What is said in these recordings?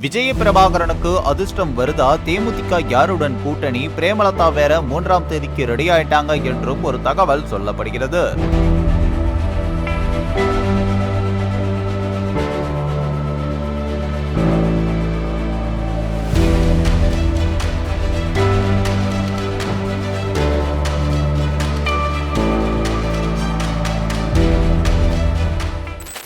விஜய பிரபாகரனுக்கு அதிர்ஷ்டம் வருதா? தேமுதிக யாருடன் கூட்டணி? பிரேமலதா வேற மூன்றாம் தேதிக்கு ரெடி ஆயிட்டாங்க என்றும் ஒரு தகவல் சொல்லப்படுகிறது.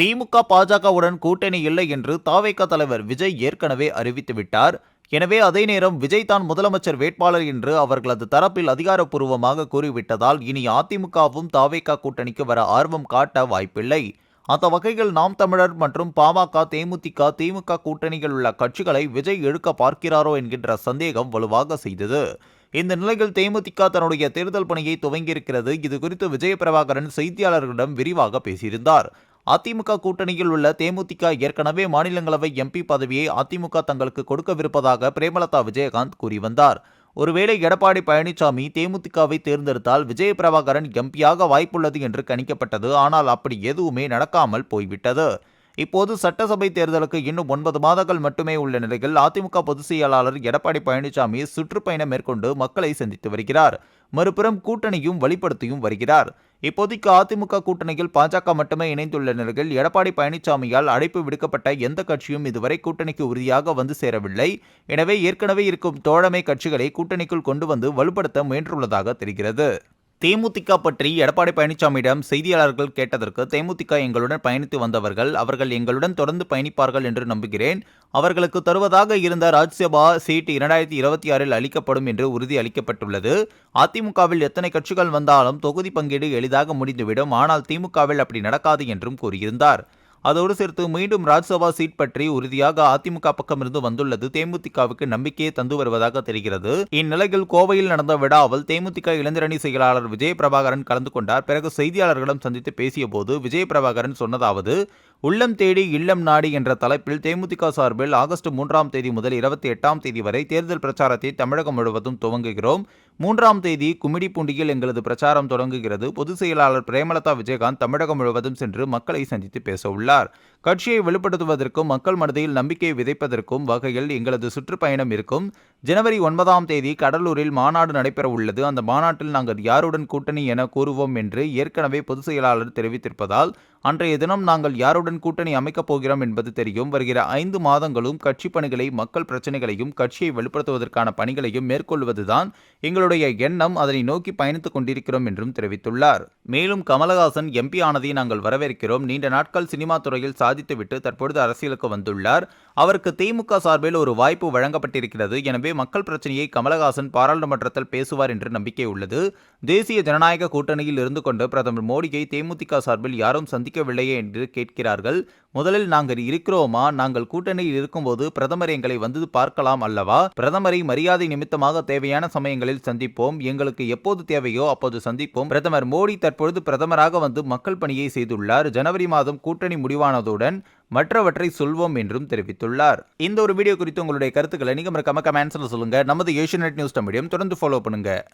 திமுக பாஜகவுடன் கூட்டணி இல்லை என்று தாவேக தலைவர் விஜய் ஏற்கனவே அறிவித்துவிட்டார். எனவே அதே நேரம் விஜய் தான் முதலமைச்சர் வேட்பாளர் என்று அவர்களது தரப்பில் அதிகாரப்பூர்வமாக கூறிவிட்டதால் இனி அதிமுகவும் தாவேக கூட்டணிக்கு வர ஆர்வம் காட்ட வாய்ப்பில்லை. அந்த வகையில் நாம் தமிழர் மற்றும் பாமக தேமுதிக திமுக கூட்டணியில் உள்ள கட்சிகளை விஜய் எடுக்க பார்க்கிறாரோ என்கின்ற சந்தேகம் வலுவாக செய்தது. இந்த நிலையில் தேமுதிக தன்னுடைய தேர்தல் பணியை துவங்கியிருக்கிறது. இது குறித்து விஜயபிரபாகரன் செய்தியாளர்களிடம் விரிவாக பேசியிருந்தார். அதிமுக கூட்டணியில் உள்ள தேமுதிக ஏற்கனவே மாநிலங்களவை எம்பி பதவியை அதிமுக தங்களுக்கு கொடுக்கவிருப்பதாக பிரேமலதா விஜயகாந்த் கூறி வந்தார். ஒருவேளை எடப்பாடி பழனிசாமி தேமுதிகவை தேர்ந்தெடுத்தால் விஜய பிரபாகரன் எம்பியாக வாய்ப்புள்ளது என்று கணிக்கப்பட்டது. ஆனால் அப்படி எதுவுமே நடக்காமல் போய்விட்டது. இப்போது சட்டசபை தேர்தலுக்கு இன்னும் ஒன்பது மாதங்கள் மட்டுமே உள்ள நிலையில் அதிமுக பொதுச் செயலாளர் எடப்பாடி பழனிசாமி சுற்றுப்பயணம் மேற்கொண்டு மக்களை சந்தித்து வருகிறார். மறுபுறம் கூட்டணியும் வழிப்படுத்தியும் வருகிறார். இப்போதைக்கு அதிமுக கூட்டணியில் பாஜக மட்டுமே இணைந்துள்ள நிலையில் எடப்பாடி பழனிசாமியால் அழைப்பு விடுக்கப்பட்ட எந்த கட்சியும் இதுவரை கூட்டணிக்கு உறுதியாக வந்து சேரவில்லை. எனவே ஏற்கனவே இருக்கும் தோழமை கட்சிகளை கூட்டணிக்குள் கொண்டு வந்து வலுப்படுத்த முயன்றுள்ளதாக தெரிகிறது. தேமுதிக பற்றி எடப்பாடி பழனிசாமியிடம் செய்தியாளர்கள் கேட்டதற்கு தேமுதிக எங்களுடன் பயணித்து வந்தவர்கள் அவர்கள் எங்களுடன் தொடர்ந்து பயணிப்பார்கள் என்று நம்புகிறேன். அவர்களுக்கு தருவதாக இருந்த ராஜ்யசபா சீட் இரண்டாயிரத்தி இருபத்தி ஆறில் அளிக்கப்படும் என்று உறுதி அளிக்கப்பட்டுள்ளது. அதிமுகவில் எத்தனை கட்சிகள் வந்தாலும் தொகுதி பங்கீடு எளிதாக முடிந்துவிடும். ஆனால் திமுகவில் அப்படி நடக்காது என்றும் கூறியிருந்தார். அதோடு சேர்த்து மீண்டும் ராஜ்சபா சீட் பற்றி உறுதியாக அதிமுக பக்கமிருந்து வந்துள்ளது. தேமுதிகவுக்கு நம்பிக்கையை தந்து வருவதாக தெரிகிறது. இந்நிலையில் கோவையில் நடந்த விழாவில் தேமுதிக இளைஞரணி செயலாளர் விஜய பிரபாகரன் கலந்து கொண்டார். பிறகு செய்தியாளர்களிடம் சந்தித்து பேசிய போது விஜய பிரபாகரன் சொன்னதாவது உள்ளம் தேடி இல்லம் நாடி என்ற தலைப்பில் தேமுதிக சார்பில் ஆகஸ்ட் மூன்றாம் தேதி முதல் இருபத்தி எட்டாம் தேதி வரை தேர்தல் பிரச்சாரத்தை தமிழகம் முழுவதும் துவங்குகிறோம். மூன்றாம் தேதி குமிடிப்பூண்டியில் எங்களது பிரச்சாரம் தொடங்குகிறது. பொதுச் செயலாளர் பிரேமலதா விஜயகாந்த் தமிழகம் முழுவதும் சென்று மக்களை சந்தித்து பேச உள்ளார். கட்சியை வெளிப்படுத்துவதற்கும் மக்கள் மனதில் நம்பிக்கையை விதைப்பதற்கும் வகையில் எங்களது சுற்றுப்பயணம் இருக்கும். ஜனவரி ஒன்பதாம் தேதி கடலூரில் மாநாடு நடைபெற உள்ளது. அந்த மாநாட்டில் நாங்கள் யாருடன் கூட்டணி என கூறுவோம் என்று ஏற்கனவே பொதுச் செயலாளர் தெரிவித்திருப்பதால் அன்றைய தினம் நாங்கள் யாருடன் கூட்டணி அமைக்கப் போகிறோம் என்பது தெரியும். வருகிற ஐந்து மாதங்களும் கட்சி பணிகளை மக்கள் பிரச்சனைகளையும் கட்சியை வெளிப்படுத்துவதற்கான பணிகளையும் மேற்கொள்வதுதான் எங்களுடைய எண்ணம். அதனை நோக்கி பயணித்துக் கொண்டிருக்கிறோம் என்றும் தெரிவித்துள்ளார். மேலும் கமலஹாசன் எம்பி ஆனதை நாங்கள் வரவேற்கிறோம். நீண்ட நாட்கள் சினிமா துறையில் சாதித்துவிட்டு தற்பொழுது அரசியலுக்கு வந்துள்ளார். அவருக்கு திமுக சார்பில் ஒரு வாய்ப்பு வழங்கப்பட்டிருக்கிறது. எனவே மக்கள் பிரச்சனையை கமலஹாசன் பாராளுமன்றத்தில் பேசுவார் என்று நம்பிக்கை உள்ளது. தேசிய ஜனநாயக கூட்டணியில் இருந்து கொண்டு பிரதமர் மோடியை தேமுதிக சார்பில் யாரும் சந்திக்கவில்லையே என்று கேட்கிறார்கள். முதலில் நாங்கள் இருக்கிறோமா? நாங்கள் கூட்டணியில் இருக்கும்போது பிரதமர் எங்களை வந்து பார்க்கலாம் அல்லவா? பிரதமரை மரியாதை நிமித்தமாக தேவையான சமயங்களில் சந்திப்போம். எங்களுக்கு எப்போது தேவையோ அப்போது சந்திப்போம். பிரதமர் மோடி தற்பொழுது பிரதமராக வந்து மக்கள் பணியை செய்துள்ளார். ஜனவரி மாதம் கூட்டணி முடிவானதோடு முடிவானதுடன் மற்றவற்றை சொல்வோம் என்றும் தெரிவித்துள்ளார். இந்த ஒரு வீடியோ குறித்து உங்களுடைய கருத்துக்களை நீங்க மறக்காம கமெண்ட்ஸில் சொல்லுங்க. நமது ஏஷியநெட் நியூஸ் மீடியம் தொடர்ந்து ஃபாலோ பண்ணுங்க.